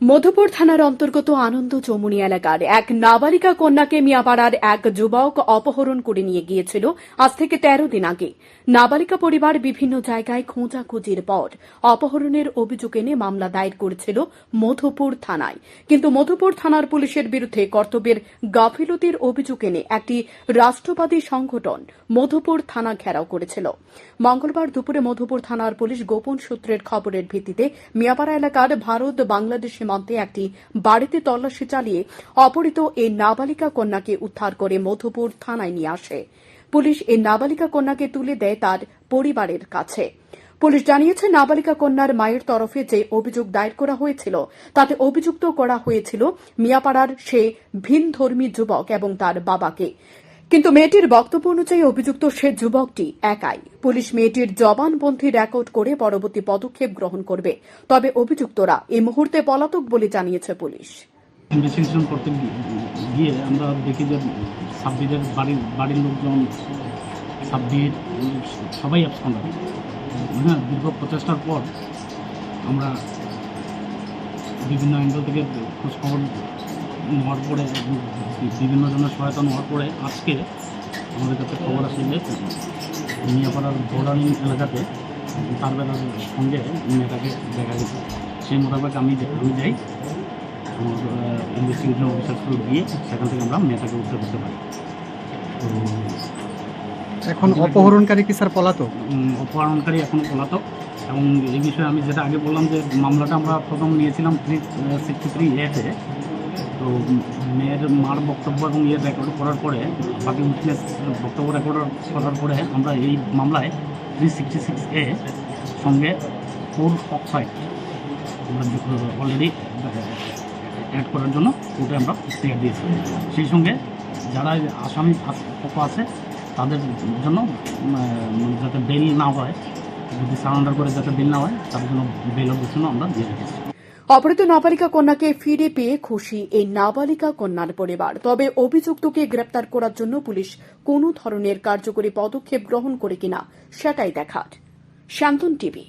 মধুপুর থানার অন্তর্গত আনন্দ চৌমুনি এলাকার এক নাবালিকা কন্যাকে মিয়াপাড়ার এক যুবক অপহরণ করে নিয়ে গিয়েছিল আজ থেকে তেরো দিন আগে। নাবালিকা পরিবার বিভিন্ন জায়গায় খোঁজাখুঁজির পর অপহরণের অভিযোগ এনে মামলা দায়ের করেছিল মধুপুর থানায়। কিন্তু মধুপুর থানার পুলিশের বিরুদ্ধে কর্তব্যের গাফিলতির অভিযোগ এনে একটি রাষ্ট্রবাদী সংগঠন মধুপুর থানা ঘেরাও করেছিল। মঙ্গলবার দুপুরে মধুপুর থানার পুলিশ গোপন সূত্রের খবরের ভিত্তিতে মিয়াপাড়া এলাকার ভারত বাংলাদেশ সীমান্তে একটি বাড়িতে তল্লাশি চালিয়ে অপহৃত এই নাবালিকা কন্যাকে উদ্ধার করে মধুপুর থানায় নিয়ে আসে। পুলিশ এই নাবালিকা কন্যাকে তুলে দেয় তার পরিবারের কাছে। পুলিশ জানিয়েছে, নাবালিকা কন্যার মায়ের তরফে যে অভিযোগ দায়ের করা হয়েছিল, তাতে অভিযুক্ত করা হয়েছিল মিয়াপাড়ার সে ভিনধর্মী যুবক এবং তার বাবাকে। কিন্তু মেয়েটির বক্তব্য অনুযায়ী অভিযুক্ত সে যুবকটি একাই। পুলিশ মেয়েটির জবানবন্দি রেকর্ড করে পরবর্তী পদক্ষেপ গ্রহণ করবে। তবে অভিযুক্তরা এই মুহূর্তে পলাতক বলে জানিয়েছে পুলিশ। করতে গিয়ে আমরা দেখি যে সাব্বিরের বাড়ির বাড়ির লোকজন, সাব্বির, সবাই অ্যাবসেন্ট হ্যাঁ দীর্ঘ প্রচেষ্টার পর আমরা বিভিন্ন অ্যাঙ্গেল থেকে খোঁজখবর নেওয়ার পরে বিভিন্ন জনের সহায়তা নেওয়ার পরে আজকে আমাদের কাছে খবর আসে যে মিয়াপাড়ার বোর্ডারিং এলাকাতে তার বেলার সঙ্গে মেয়েটাকে দেখা গেছে। সেই মোতাবেক আমি আমি যাই। ইনভেস্টিগেশন অফিসার গিয়ে সেখান থেকে আমরা মেয়েটাকে উদ্ধার করতে পারি তো এখন অপহরণকারী কি স্যার পলাতক? অপহরণকারী এখনও পলাতক। এবং এই বিষয়ে আমি যেটা আগে বললাম যে মামলাটা আমরা প্রথম নিয়েছিলাম থ্রি সিক্সটি থ্রি এতে তো। মেয়ের মার বক্তব্য এবং ইয়ে রেকর্ড করার পরে বাকি উইটনেস বক্তব্য রেকর্ড করার পরে আমরা এই মামলায় থ্রি সিক্সটি সিক্স এ সঙ্গে ফোর অক্সাইড আমরা অলরেডি অ্যাড করার জন্য কোর্টে আমরা স্টেয়ার দিয়েছি। সেই সঙ্গে যারা আসামি পক্ষ আছে, তাদের জন্য যাতে বেল না হয়, যদি সারেন্ডার করে যাতে বেল না হয়, তার জন্য বেলের জন্য আমরা দিয়ে রেখেছি অপহৃত নাবালিকা কন্যাকে ফিরে পেয়ে খুশি এই নাবালিকা কন্যার পরিবার। তবে অভিযুক্তকে গ্রেপ্তার করার জন্য পুলিশ কোনো ধরনের কার্যকরী পদক্ষেপ গ্রহণ করে কিনা, সেটাই দেখার। শান্তন টিভি।